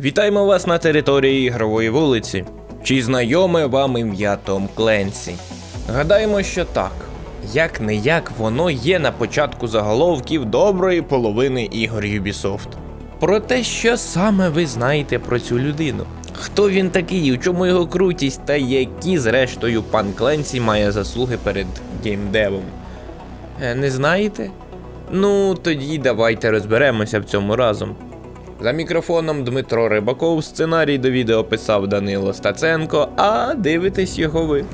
Вітаємо вас на території ігрової вулиці. Чи знайоме вам ім'я Том Кленсі? Гадаємо, що так. Як не як воно є на початку заголовків доброї половини ігор Ubisoft. Про те, що саме ви знаєте про цю людину. Хто він такий, у чому його крутість, та які, зрештою, пан Кленсі має заслуги перед геймдевом. Е, Не знаєте? Ну, тоді давайте розберемося в цьому разом. За мікрофоном Дмитро Рибаков, сценарій до відео писав Данило Стаценко, а дивитесь його ви.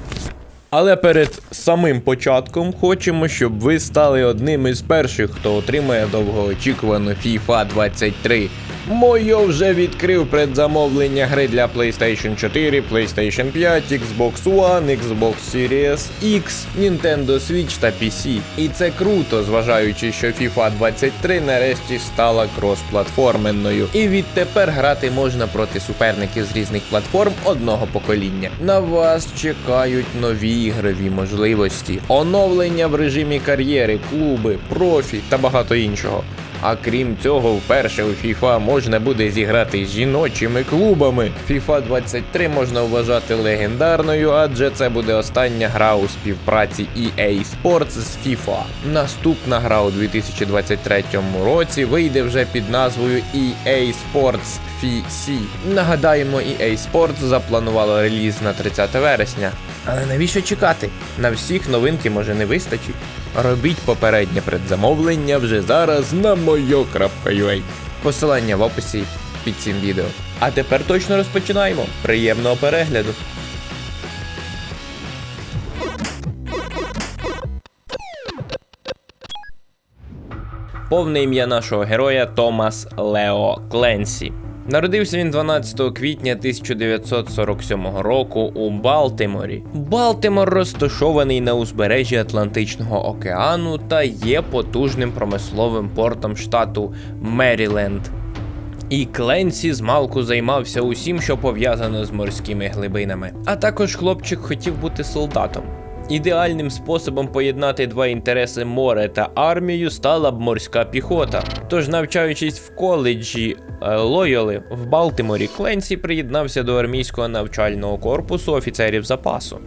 Але перед самим початком хочемо, щоб ви стали одним із перших, хто отримає довгоочікувану FIFA 23. Мойо вже відкрив предзамовлення гри для PlayStation 4, PlayStation 5, Xbox One, Xbox Series X, Nintendo Switch та PC. І це круто, зважаючи, що FIFA 23 нарешті стала кросплатформенною. І відтепер грати можна проти суперників з різних платформ одного покоління. На вас чекають нові ігрові можливості, оновлення в режимі кар'єри, клуби, профі та багато іншого. А крім цього, вперше у FIFA можна буде зіграти з жіночими клубами. FIFA 23 можна вважати легендарною, адже це буде остання гра у співпраці EA Sports з FIFA. Наступна гра у 2023 році вийде вже під назвою EA Sports FC. Нагадаємо, EA Sports запланувало реліз на 30 вересня. Але навіщо чекати? На всіх новинки може не вистачить. Робіть попереднє предзамовлення вже зараз на moyo.ua. Посилання в описі під цим відео. А тепер точно розпочинаємо. Приємного перегляду! Повне ім'я нашого героя Томас Лео Кленсі. Народився він 12 квітня 1947 року у Балтиморі. Балтимор розташований на узбережжі Атлантичного океану та є потужним промисловим портом штату Меріленд. І Кленсі змалку займався усім, що пов'язано з морськими глибинами. А також хлопчик хотів бути солдатом. Ідеальним способом поєднати два інтереси море та армію стала б морська піхота. Тож, навчаючись в коледжі е, Лойоли в Балтиморі, Кленсі приєднався до армійського навчального корпусу офіцерів запасу.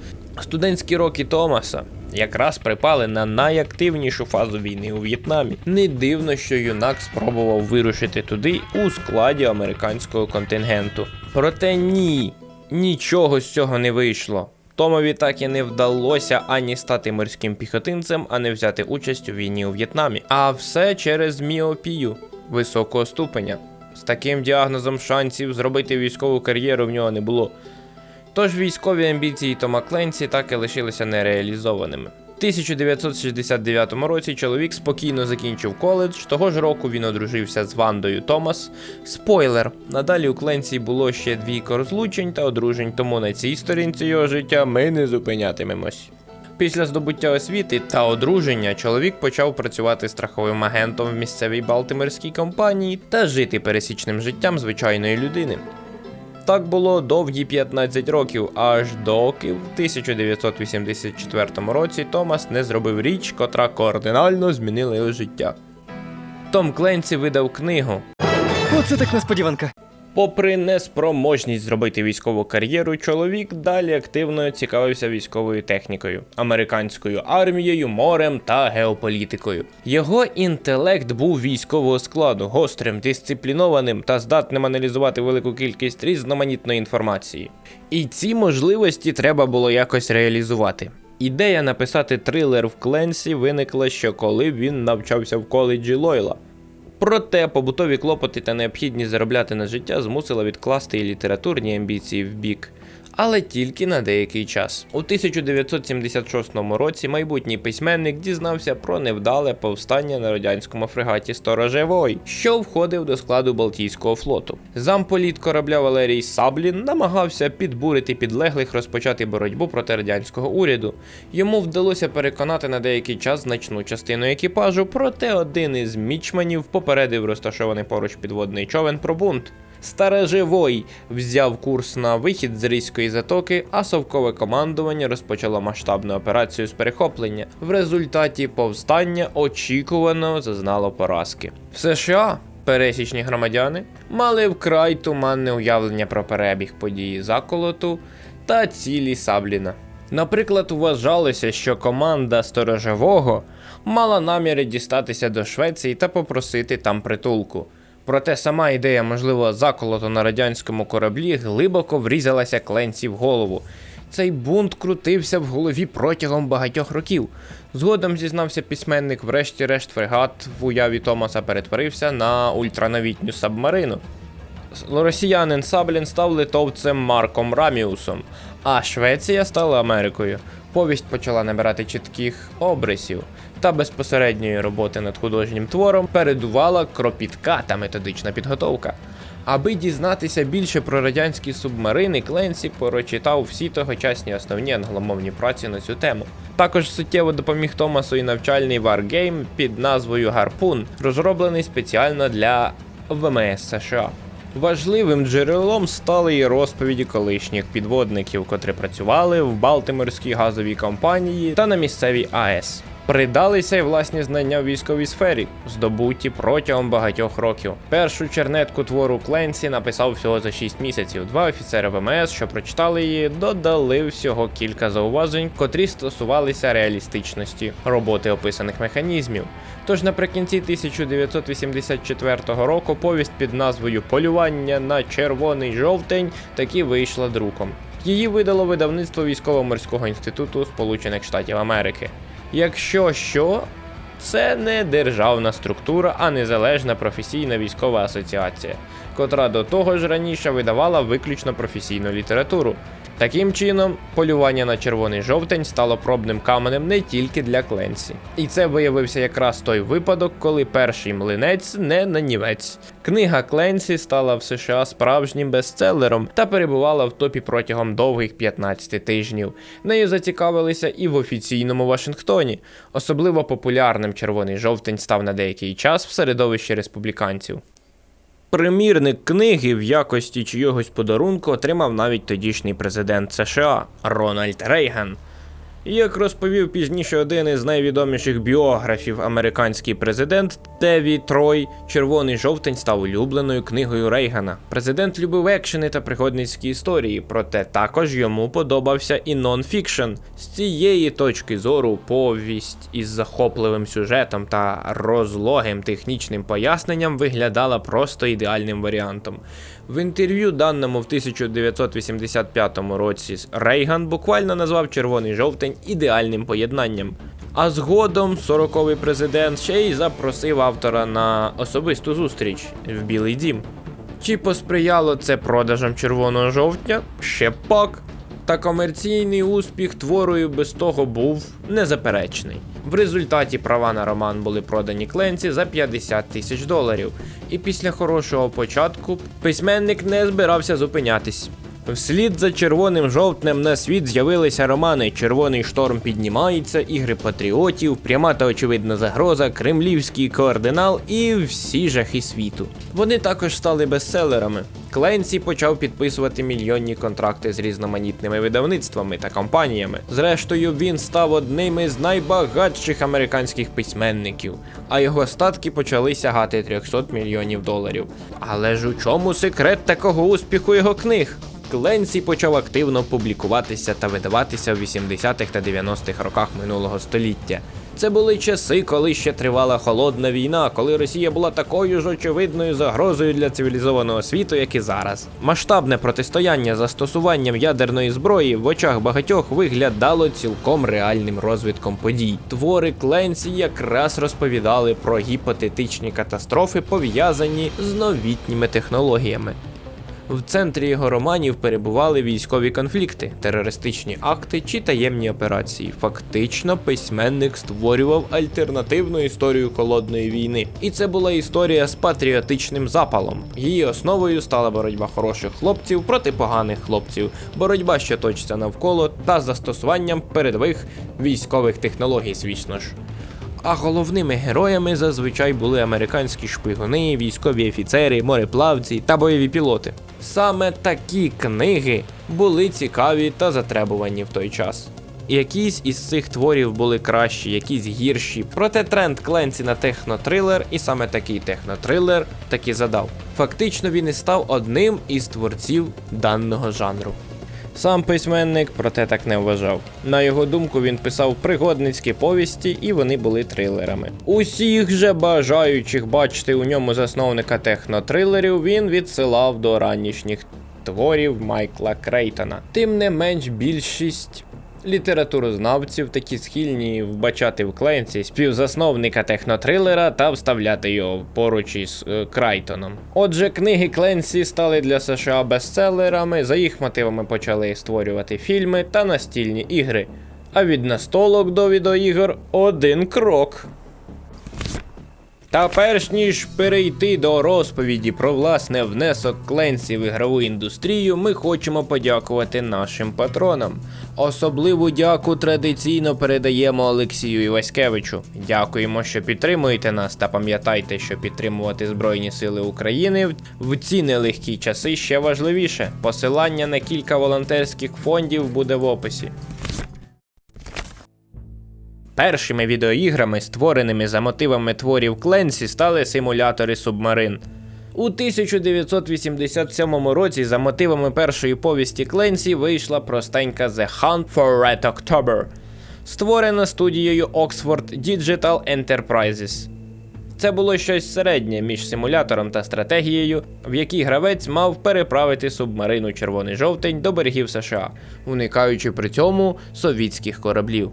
Студентські роки Томаса якраз припали на найактивнішу фазу війни у В'єтнамі. Не дивно, що юнак спробував вирушити туди у складі американського контингенту. Проте ні, нічого з цього не вийшло. Томові так і не вдалося ані стати морським піхотинцем, а не взяти участь у війні у В'єтнамі. А все через міопію високого ступеня. З таким діагнозом шансів зробити військову кар'єру в нього не було. Тож військові амбіції Тома Кленсі так і лишилися нереалізованими. У 1969 році чоловік спокійно закінчив коледж. Того ж року він одружився з Вандою Томас. Спойлер: надалі у Кленсі було ще двійко розлучень та одружень, тому на цій сторінці його життя ми не зупинятимемось. Після здобуття освіти та одруження чоловік почав працювати страховим агентом в місцевій Балтиморській компанії та жити пересічним життям звичайної людини. Так було довгі 15 років, аж доки в 1984 році Томас не зробив річ, котра кардинально змінила його життя. Том Кленсі видав книгу. Оце так несподіванка. Попри неспроможність зробити військову кар'єру, чоловік далі активно цікавився військовою технікою, американською армією, морем та геополітикою. Його інтелект був військового складу, гострим, дисциплінованим та здатним аналізувати велику кількість різноманітної інформації. І ці можливості треба було якось реалізувати. Ідея написати трилер в Кленсі виникла ще коли він навчався в коледжі Лойла. Проте побутові клопоти та необхідність заробляти на життя змусила відкласти і літературні амбіції в бік. Але тільки на деякий час. У 1976 році майбутній письменник дізнався про невдале повстання на радянському фрегаті Сторожевой, що входив до складу Балтійського флоту. Замполіт корабля Валерій Саблін намагався підбурити підлеглих розпочати боротьбу проти радянського уряду. Йому вдалося переконати на деякий час значну частину екіпажу, проте один із мічманів попередив розташований поруч підводний човен про бунт. Староживой взяв курс на вихід з Ризької затоки, а совкове командування розпочало масштабну операцію з перехоплення. В результаті повстання очікувано зазнало поразки. В США пересічні громадяни мали вкрай туманне уявлення про перебіг події заколоту та цілі Сабліна. Наприклад, вважалося, що команда сторожового мала наміри дістатися до Швеції та попросити там притулку. Проте сама ідея можливого заколоту на радянському кораблі глибоко врізалася Кленсі в голову. Цей бунт крутився в голові протягом багатьох років. Згодом зізнався письменник, врешті-решт фрегат в уяві Томаса перетворився на ультрановітню сабмарину. Росіянин Саблін став литовцем Марком Раміусом, а Швеція стала Америкою. Повість почала набирати чітких обрисів, та безпосередньої роботи над художнім твором передувала кропітка та методична підготовка. Аби дізнатися більше про радянські субмарини, Кленсі прочитав всі тогочасні основні англомовні праці на цю тему. Також суттєво допоміг Томасу і навчальний варгейм під назвою Гарпун, розроблений спеціально для ВМС США. Важливим джерелом стали і розповіді колишніх підводників, котрі працювали в Балтиморській газовій компанії та на місцевій АЕС. Придалися й власні знання в військовій сфері, здобуті протягом багатьох років. Першу чернетку твору Кленсі написав всього за 6 місяців. Два офіцери ВМС, що прочитали її, додали всього кілька зауважень, котрі стосувалися реалістичності роботи описаних механізмів. Тож наприкінці 1984 року повість під назвою Полювання на червоний жовтень таки вийшла друком. Її видало видавництво військово-морського інституту Сполучених Штатів Америки. Якщо що, це не державна структура, а незалежна професійна військова асоціація, котра до того ж раніше видавала виключно професійну літературу. Таким чином, полювання на червоний жовтень стало пробним каменем не тільки для Кленсі. І це виявився якраз той випадок, коли перший млинець не нанівець. Книга Кленсі стала в США справжнім бестселером та перебувала в топі протягом довгих 15 тижнів. Нею зацікавилися і в офіційному Вашингтоні. Особливо популярним червоний жовтень став на деякий час в середовищі республіканців. Примірник книги в якості чийогось подарунку отримав навіть тодішній президент США Рональд Рейган. Як розповів пізніше один із найвідоміших біографів, американський президент Теві Трой, Червоний жовтень став улюбленою книгою Рейгана. Президент любив екшени та пригодницькі історії, проте також йому подобався і нон-фікшн. З цієї точки зору повість із захопливим сюжетом та розлогим технічним поясненням виглядала просто ідеальним варіантом. В інтерв'ю, даному в 1985 році, Рейган буквально назвав червоний жовтень ідеальним поєднанням. А згодом 40-й президент ще й запросив автора на особисту зустріч в Білий Дім. Чи посприяло це продажам червоного жовтня? Ще пак. Та комерційний успіх твору і без того був незаперечний. В результаті права на роман були продані Кленці за 50 тисяч доларів. І після хорошого початку письменник не збирався зупинятись. Вслід за червоним жовтнем на світ з'явилися романи Червоний шторм піднімається, Ігри патріотів, Пряма та очевидна загроза, Кремлівський координал і всі жахи світу. Вони також стали бестселерами. Кленсі почав підписувати мільйонні контракти з різноманітними видавництвами та компаніями. Зрештою, він став одним із найбагатших американських письменників, а його статки почали сягати 300 мільйонів доларів. Але ж у чому секрет такого успіху його книг? Кленсі почав активно публікуватися та видаватися в 80-х та 90-х роках минулого століття. Це були часи, коли ще тривала холодна війна, коли Росія була такою ж очевидною загрозою для цивілізованого світу, як і зараз. Масштабне протистояння застосуванням ядерної зброї в очах багатьох виглядало цілком реальним розвитком подій. Твори Кленсі якраз розповідали про гіпотетичні катастрофи, пов'язані з новітніми технологіями. В центрі його романів перебували військові конфлікти, терористичні акти чи таємні операції. Фактично, письменник створював альтернативну історію холодної війни. І це була історія з патріотичним запалом. Її основою стала боротьба хороших хлопців проти поганих хлопців, боротьба, що точиться навколо, та застосуванням передових військових технологій, звісно ж. А головними героями зазвичай були американські шпигуни, військові офіцери, мореплавці та бойові пілоти. Саме такі книги були цікаві та затребувані в той час. якісь із цих творів були кращі, якісь гірші. Проте тренд Кленсі на технотрилер, і саме такий технотрилер таки задав. Фактично він і став одним із творців даного жанру. Сам письменник проте так не вважав. На його думку, він писав пригодницькі повісті, і вони були трилерами. Усіх же бажаючих бачити у ньому засновника технотрилерів, він відсилав до ранішніх творів Майкла Крейтона. Тим не менш, більшість літературознавців такі схильні вбачати в Кленсі співзасновника технотрилера та вставляти його поруч із е, Крайтоном. Отже, книги Кленсі стали для США бестселерами, за їх мотивами почали створювати фільми та настільні ігри. А від настолок до відеоігор один крок. Та перш ніж перейти до розповіді про власне внесок Кленсі в ігрову індустрію, ми хочемо подякувати нашим патронам. Особливу дяку традиційно передаємо Олексію Іваськевичу. Дякуємо, що підтримуєте нас, та пам'ятайте, що підтримувати Збройні Сили України в- ці нелегкі часи ще важливіше. Посилання на кілька волонтерських фондів буде в описі. Першими відеоіграми, створеними за мотивами творів Кленсі, стали симулятори субмарин. У 1987 році за мотивами першої повісті Кленсі вийшла простенька The Hunt for Red October, створена студією Oxford Digital Enterprises. Це було щось середнє між симулятором та стратегією, в якій гравець мав переправити субмарину Червоний жовтень до берегів США, уникаючи при цьому совітських кораблів.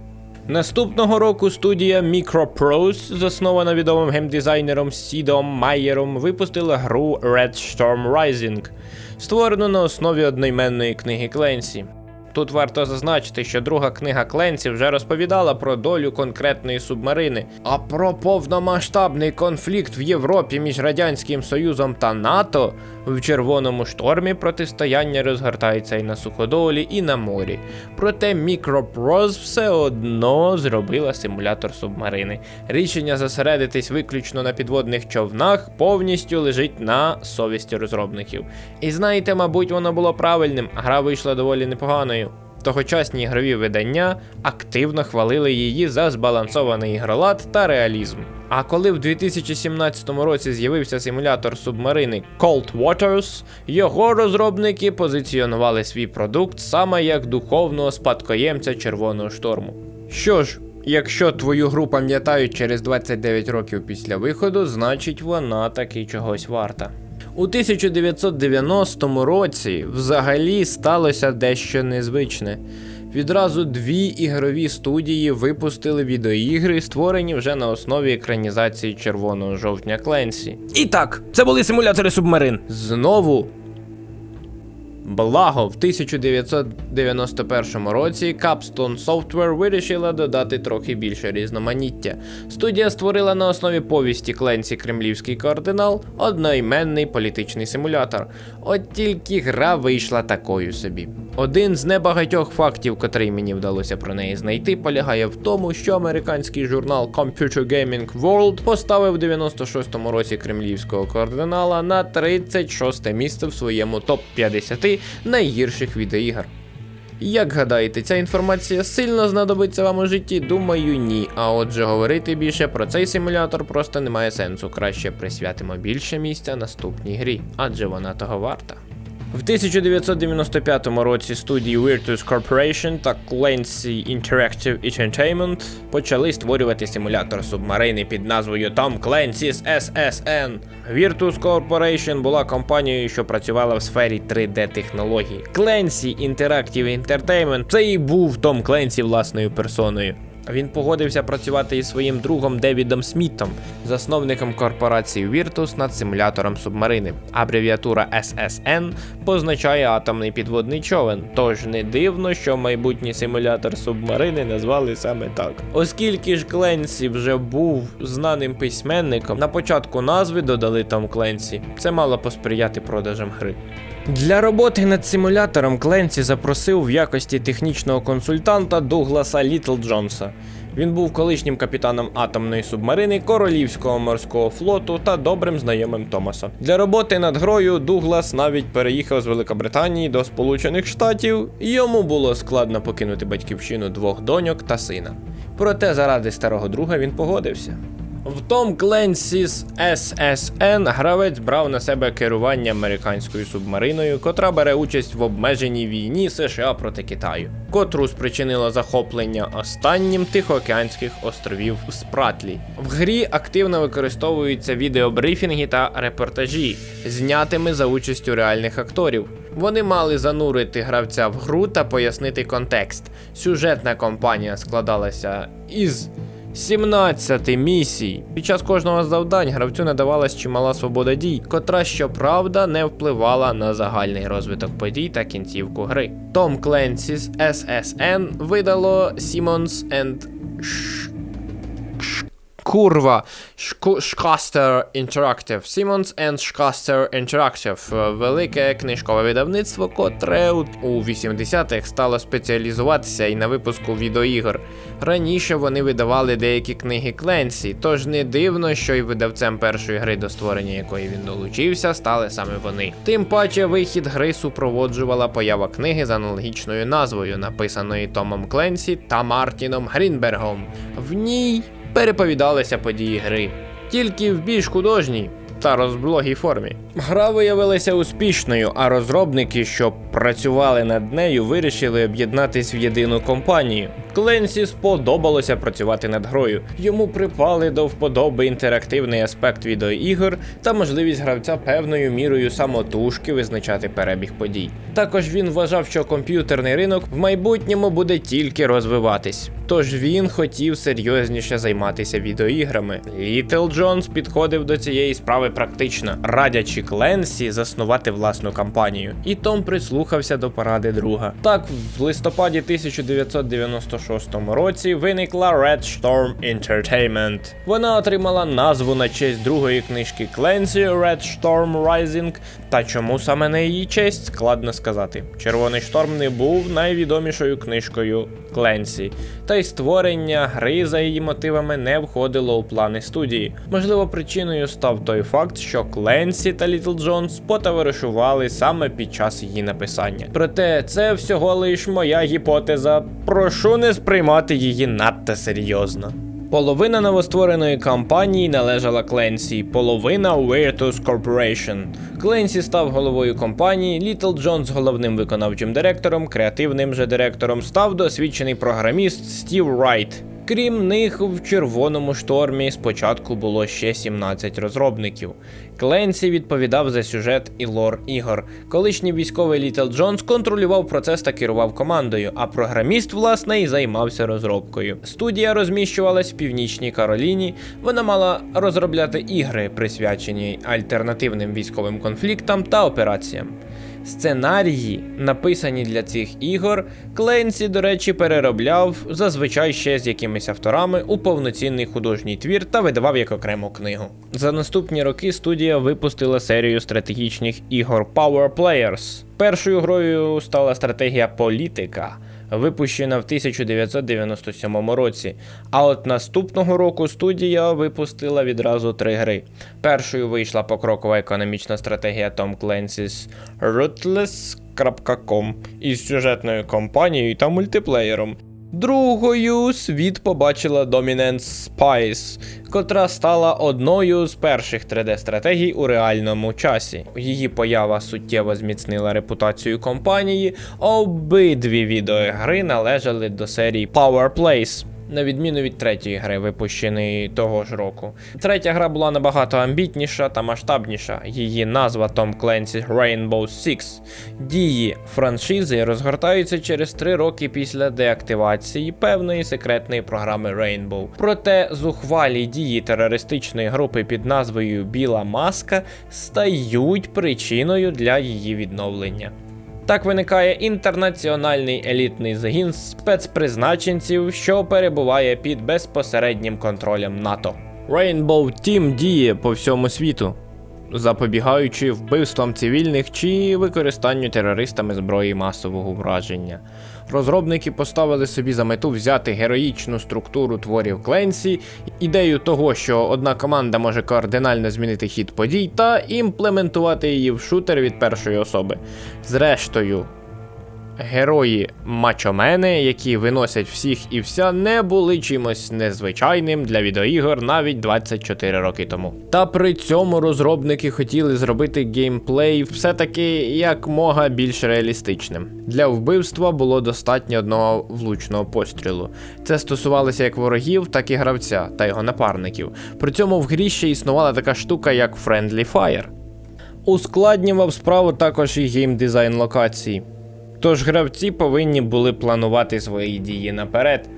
Наступного року студія Microprose, заснована відомим геймдизайнером Сідом Майєром, випустила гру Red Storm Rising, створену на основі одноіменної книги Кленсі. Тут варто зазначити, що друга книга Кленсі вже розповідала про долю конкретної субмарини, а про повномасштабний конфлікт в Європі між Радянським Союзом та НАТО в червоному штормі протистояння розгортається і на суходолі, і на морі. Проте Microprose все одно зробила симулятор субмарини. Рішення зосередитись виключно на підводних човнах повністю лежить на совісті розробників. І знаєте, мабуть, воно було правильним, гра вийшла доволі непоганою. Тогочасні ігрові видання активно хвалили її за збалансований ігролад та реалізм. А коли в 2017 році з'явився симулятор субмарини Cold Waters, його розробники позиціонували свій продукт саме як духовного спадкоємця Червоного шторму. Що ж, якщо твою гру пам'ятають через 29 років після виходу, значить вона таки чогось варта. У 1990 році взагалі сталося дещо незвичне. Відразу дві ігрові студії випустили відеоігри, створені вже на основі екранізації Червоного жовтня Кленсі. І так, це були симулятори субмарин. Знову Благо, в 1991 році Capstone Software вирішила додати трохи більше різноманіття. Студія створила на основі повісті Кленсі Кремлівський кардинал одноіменний політичний симулятор. От тільки гра вийшла такою собі. Один з небагатьох фактів, котрий мені вдалося про неї знайти, полягає в тому, що американський журнал Computer Gaming World поставив в 96-му році кремлівського кардинала на 36 місце в своєму топ-50 найгірших відеоігр. Як гадаєте, ця інформація сильно знадобиться вам у житті? Думаю, ні. А отже, говорити більше про цей симулятор просто немає сенсу. Краще присвятимо більше місця наступній грі, адже вона того варта. В 1995 році студії Virtus Corporation та Clancy Interactive Entertainment почали створювати симулятор субмарини під назвою Tom Clancy's SSN. Virtus Corporation була компанією, що працювала в сфері 3D-технологій. Clancy Interactive Entertainment це і був Том Кленсі власною персоною. Він погодився працювати із своїм другом Девідом Смітом, засновником корпорації Virtus над симулятором субмарини. Абревіатура SSN позначає атомний підводний човен, тож не дивно, що майбутній симулятор субмарини назвали саме так. Оскільки ж Кленсі вже був знаним письменником, на початку назви додали Том Кленсі. Це мало посприяти продажам гри. Для роботи над симулятором Кленсі запросив в якості технічного консультанта Дугласа Літл Джонса. Він був колишнім капітаном атомної субмарини Королівського морського флоту та добрим знайомим Томаса. Для роботи над грою Дуглас навіть переїхав з Великобританії до Сполучених Штатів, йому було складно покинути батьківщину двох доньок та сина. Проте заради старого друга він погодився. В Том Clancy's SSN гравець брав на себе керування американською субмариною, котра бере участь в обмеженій війні США проти Китаю, котру спричинило захоплення останнім Тихоокеанських островів Спратлі. В грі активно використовуються відеобрифінги та репортажі, знятими за участю реальних акторів. Вони мали занурити гравця в гру та пояснити контекст. Сюжетна кампанія складалася із 17 місій. Під час кожного завдань гравцю надавалась чимала свобода дій, котра, щоправда, не впливала на загальний розвиток подій та кінцівку гри. Tom Clancy's SSN видало Simmons and Шку- Шкастер Interactive. Simmons and Шкастер Interactive. Велике книжкове видавництво, котре у у 80-х стало спеціалізуватися і на випуску відеоігор. Раніше вони видавали деякі книги Кленсі, тож не дивно, що й видавцем першої гри, до створення якої він долучився, стали саме вони. Тим паче, вихід гри супроводжувала поява книги з аналогічною назвою, написаної Томом Кленсі та Мартіном Грінбергом. В ній переповідалися події гри, тільки в більш художній та розблогій формі. Гра виявилася успішною, а розробники, що працювали над нею, вирішили об'єднатись в єдину компанію. Кленсі сподобалося працювати над грою. Йому припали до вподоби інтерактивний аспект відеоігор та можливість гравця певною мірою самотужки визначати перебіг подій. Також він вважав, що комп'ютерний ринок в майбутньому буде тільки розвиватись. Тож він хотів серйозніше займатися відеоіграми. Літл Джонс підходив до цієї справи практично, радячи Кленсі заснувати власну кампанію. І Том прислухався до поради друга. Так, в листопаді 1996 році виникла Red Storm Entertainment. Вона отримала назву на честь другої книжки Кленсі Red Storm Rising. Та чому саме на її честь, складно сказати. Червоний шторм не був найвідомішою книжкою Кленсі, та й створення гри за її мотивами не входило у плани студії. Можливо, причиною став той факт, що Кленсі та Літл Джонс потоваришували саме під час її написання. Проте це всього лиш моя гіпотеза. Прошу не сприймати її надто серйозно. Половина новоствореної компанії належала Кленсі, половина Virtus Corporation. Кленсі став головою компанії, Літл Джонс головним виконавчим директором, креативним же директором став досвідчений програміст Стів Райт. Крім них, в червоному штормі спочатку було ще 17 розробників. Кленсі відповідав за сюжет і лор ігор. Колишній військовий Літл Джонс контролював процес та керував командою, а програміст, власне, і займався розробкою. Студія розміщувалась в північній Кароліні. Вона мала розробляти ігри, присвячені альтернативним військовим конфліктам та операціям. Сценарії, написані для цих ігор, Кленсі, до речі, переробляв зазвичай ще з якимись авторами у повноцінний художній твір та видавав як окрему книгу. За наступні роки студія випустила серію стратегічних ігор Power Players. Першою грою стала стратегія Політика. Випущена в 1997 році. А от наступного року студія випустила відразу три гри. Першою вийшла покрокова економічна стратегія Tom Clancy's Ruthless.com із сюжетною кампанією та мультиплеєром. Другою світ побачила Dominance Spice, котра стала одною з перших 3D-стратегій у реальному часі. Її поява суттєво зміцнила репутацію компанії, обидві відеогри належали до серії Power Plays. На відміну від третьої гри, випущеної того ж року. Третя гра була набагато амбітніша та масштабніша. Її назва Tom Clancy's Rainbow Six. Дії франшизи розгортаються через три роки після деактивації певної секретної програми Rainbow. Проте зухвалі дії терористичної групи під назвою Біла Маска стають причиною для її відновлення. Так виникає інтернаціональний елітний загін спецпризначенців, що перебуває під безпосереднім контролем НАТО. Rainbow Team діє по всьому світу. запобігаючи вбивствам цивільних чи використанню терористами зброї масового враження. Розробники поставили собі за мету взяти героїчну структуру творів Кленсі, ідею того, що одна команда може кардинально змінити хід подій, та імплементувати її в шутер від першої особи. Зрештою, Герої мачомени, які виносять всіх і вся, не були чимось незвичайним для відеоігор навіть 24 роки тому. Та при цьому розробники хотіли зробити геймплей все-таки як мога більш реалістичним. Для вбивства було достатньо одного влучного пострілу. Це стосувалося як ворогів, так і гравця та його напарників. При цьому в грі ще існувала така штука, як Friendly Fire. Ускладнював справу також і геймдизайн локації. Тож гравці повинні були планувати свої дії наперед,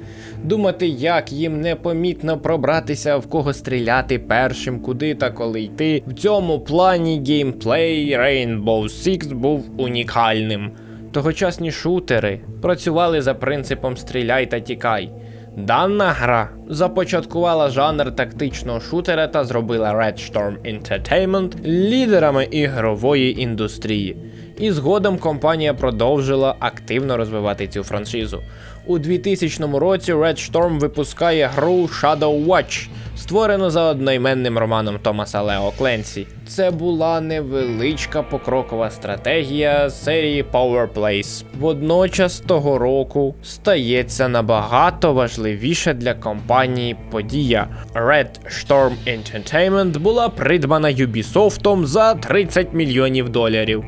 думати, як їм непомітно пробратися, в кого стріляти першим, куди та коли йти. В цьому плані геймплей Rainbow Six був унікальним. Тогочасні шутери працювали за принципом стріляй та тікай. Дана гра започаткувала жанр тактичного шутера та зробила Red Storm Entertainment лідерами ігрової індустрії. І згодом компанія продовжила активно розвивати цю франшизу. У 2000 році Red Storm випускає гру Shadow Watch, створену за одноіменним романом Томаса Лео Кленсі. Це була невеличка покрокова стратегія серії Power Plays. Водночас того року стається набагато важливіше для компанії подія. Red Storm Entertainment була придбана Ubisoft за 30 мільйонів доларів.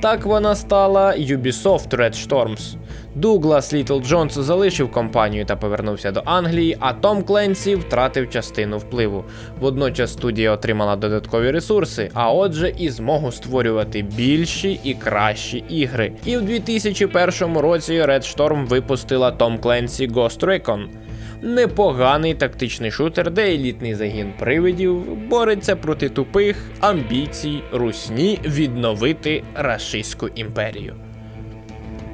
Так вона стала Ubisoft Red Storms. Дуглас Літл Джонс залишив компанію та повернувся до Англії, а Том Кленсі втратив частину впливу. Водночас студія отримала додаткові ресурси, а отже, і змогу створювати більші і кращі ігри. І в 2001 році Red Storm випустила Tom Clancy Ghost Recon. Непоганий тактичний шутер, де елітний загін привидів бореться проти тупих амбіцій русні відновити Рашистську імперію.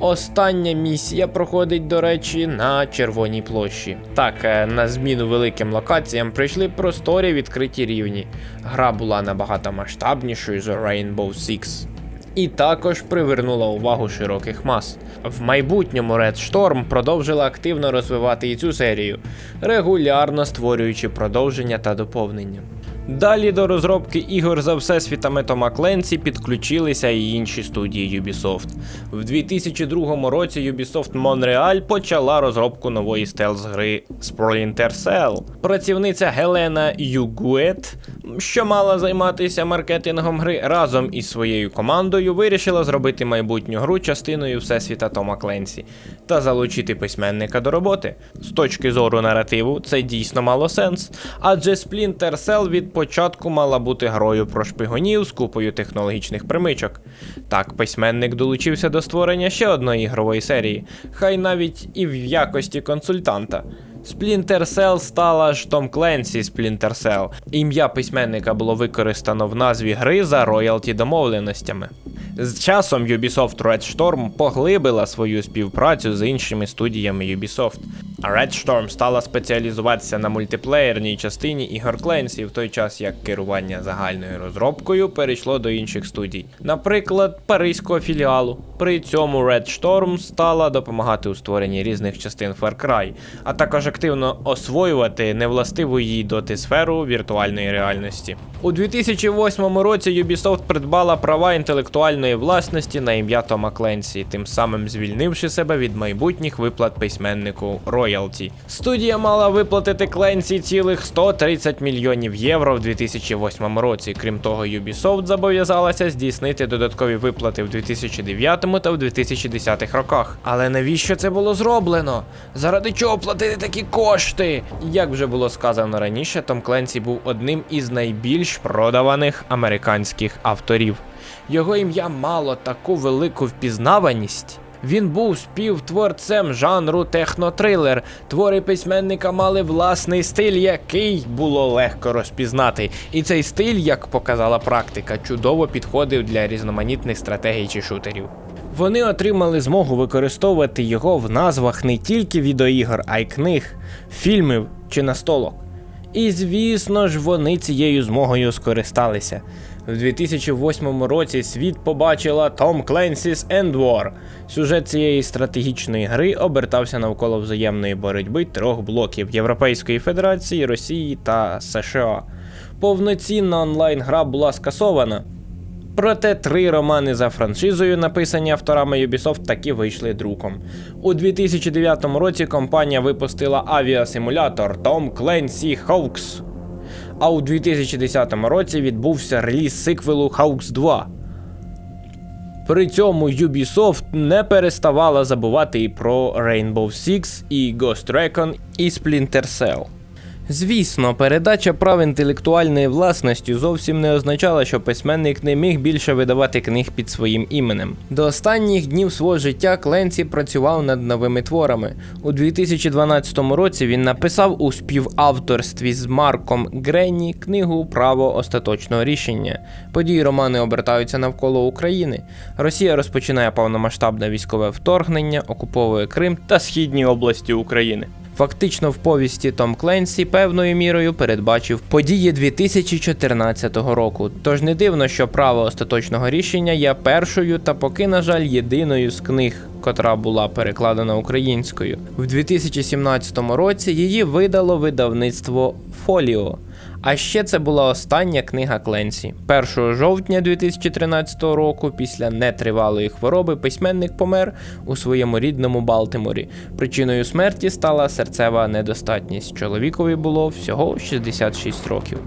Остання місія проходить, до речі, на Червоній площі. Так, е, на зміну великим локаціям прийшли просторі відкриті рівні. Гра була набагато масштабнішою за Rainbow Six. І також привернула увагу широких мас. В майбутньому Red Storm продовжила активно розвивати і цю серію, регулярно створюючи продовження та доповнення. Далі до розробки ігор за всесвітами Тома Кленсі підключилися і інші студії Ubisoft. В 2002 році Ubisoft Montreal почала розробку нової стелс-гри Splinter Cell. Працівниця Гелена Югует, що мала займатися маркетингом гри, разом із своєю командою вирішила зробити майбутню гру частиною всесвіта Тома Кленсі та залучити письменника до роботи. З точки зору наративу, це дійсно мало сенс, адже Splinter Cell від початку мала бути грою про шпигунів з купою технологічних примичок. Так, письменник долучився до створення ще одної ігрової серії, хай навіть і в якості консультанта. Splinter Cell стала ж Том Кленсі Splinter Cell. Ім'я письменника було використано в назві гри за роялті домовленостями. З часом Ubisoft Red Storm поглибила свою співпрацю з іншими студіями Ubisoft. Red Storm стала спеціалізуватися на мультиплеєрній частині ігор Кленсі, в той час як керування загальною розробкою перейшло до інших студій, наприклад, паризького філіалу. При цьому Red Storm стала допомагати у створенні різних частин Far Cry, а також активно освоювати невластиву їй доти сферу віртуальної реальності. У 2008 році Ubisoft придбала права інтелектуальної власності на ім'я Тома Кленсі, тим самим звільнивши себе від майбутніх виплат письменнику роялті. Студія мала виплатити Кленсі цілих 130 мільйонів євро в 2008 році. Крім того, Ubisoft зобов'язалася здійснити додаткові виплати в 2009 та в 2010 роках. Але навіщо це було зроблено? Заради чого платити такі кошти? Як вже було сказано раніше, Том Кленсі був одним із найбільш продаваних американських авторів. Його ім'я мало таку велику впізнаваність. Він був співтворцем жанру технотрилер. Твори письменника мали власний стиль, який було легко розпізнати. І цей стиль, як показала практика, чудово підходив для різноманітних стратегій чи шутерів. Вони отримали змогу використовувати його в назвах не тільки відеоігор, а й книг, фільмів чи настолок. І звісно ж, вони цією змогою скористалися. В 2008 році світ побачила Tom Clancy's End War. Сюжет цієї стратегічної гри обертався навколо взаємної боротьби трьох блоків Європейської Федерації, Росії та США. Повноцінна онлайн-гра була скасована. Проте три романи за франшизою, написані авторами Ubisoft, таки вийшли друком. У 2009 році компанія випустила авіасимулятор Tom Clancy Hawks. А у 2010 році відбувся реліз сиквелу Hawks 2. При цьому Ubisoft не переставала забувати і про Rainbow Six, і Ghost Recon, і Splinter Cell. Звісно, передача прав інтелектуальної власності зовсім не означала, що письменник не міг більше видавати книг під своїм іменем. До останніх днів свого життя Кленсі працював над новими творами. У 2012 році він написав у співавторстві з Марком Гренні книгу Право остаточного рішення. Події романи обертаються навколо України. Росія розпочинає повномасштабне військове вторгнення, окуповує Крим та східні області України. Фактично, в повісті Том Кленсі певною мірою передбачив події 2014 року. Тож не дивно, що право остаточного рішення є першою та поки, на жаль, єдиною з книг, котра була перекладена українською. В 2017 році її видало видавництво Фоліо. А ще це була остання книга Кленсі. 1 жовтня 2013 року, після нетривалої хвороби, письменник помер у своєму рідному Балтиморі. Причиною смерті стала серцева недостатність. Чоловікові було всього 66 років.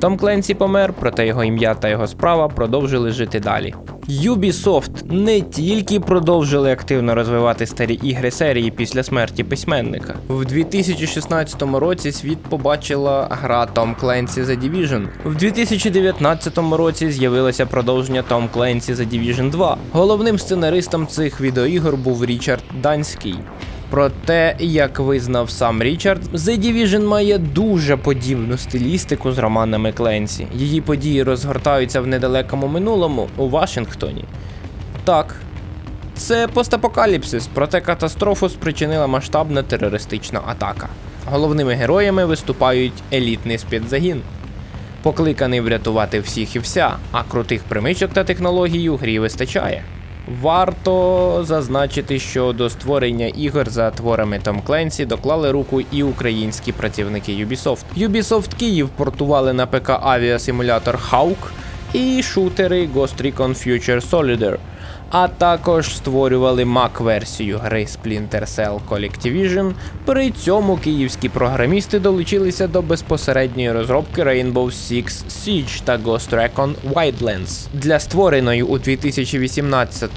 Том Кленсі помер, проте його ім'я та його справа продовжили жити далі. Ubisoft не тільки продовжили активно розвивати старі ігри серії після смерті письменника. В 2016 році світ побачила гра Tom Clancy The Division. В 2019 році з'явилося продовження Tom Clancy The Division 2. Головним сценаристом цих відеоігор був Річард Данський. Проте, як визнав сам Річард, The Division має дуже подібну стилістику з романами Кленсі. Її події розгортаються в недалекому минулому у Вашингтоні. Так, це постапокаліпсис, проте катастрофу спричинила масштабна терористична атака. Головними героями виступають елітний спецзагін, покликаний врятувати всіх і вся, а крутих примичок та технологій у грі вистачає. Варто зазначити, що до створення ігор за творами Том Кленсі доклали руку і українські працівники Ubisoft. Ubisoft Київ портували на ПК авіасимулятор Hawk і шутери Ghost Recon Future Solider, а також створювали Mac-версію гри Splinter Cell Collectivision. При цьому київські програмісти долучилися до безпосередньої розробки Rainbow Six Siege та Ghost Recon Wildlands. Для створеної у 2018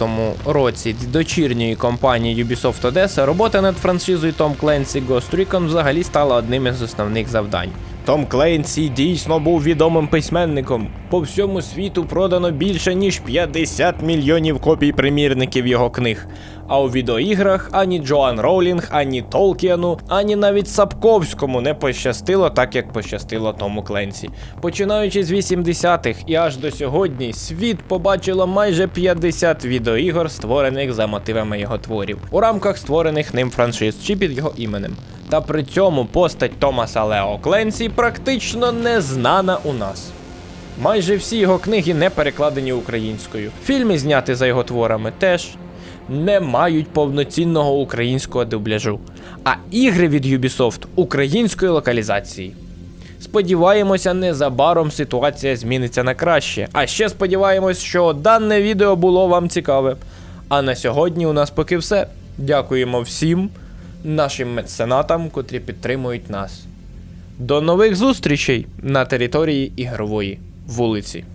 році дочірньої компанії Ubisoft Odessa робота над франшизою Tom Clancy Ghost Recon взагалі стала одним із основних завдань. Том Кленсі дійсно був відомим письменником. По всьому світу продано більше ніж 50 мільйонів копій примірників його книг. А у відеоіграх ані Джоан Роулінг, ані Толкіану, ані навіть Сапковському не пощастило так, як пощастило Тому Кленсі. Починаючи з 80-х і аж до сьогодні, світ побачило майже 50 відеоігор, створених за мотивами його творів, у рамках створених ним франшиз чи під його іменем. Та при цьому постать Томаса Лео Кленсі практично не знана у нас. Майже всі його книги не перекладені українською. Фільми, зняті за його творами, теж не мають повноцінного українського дубляжу. А ігри від Ubisoft української локалізації. Сподіваємося, незабаром ситуація зміниться на краще. А ще сподіваємось, що дане відео було вам цікаве. А на сьогодні у нас поки все. Дякуємо всім нашим меценатам, котрі підтримують нас. До нових зустрічей на території ігрової вулиці.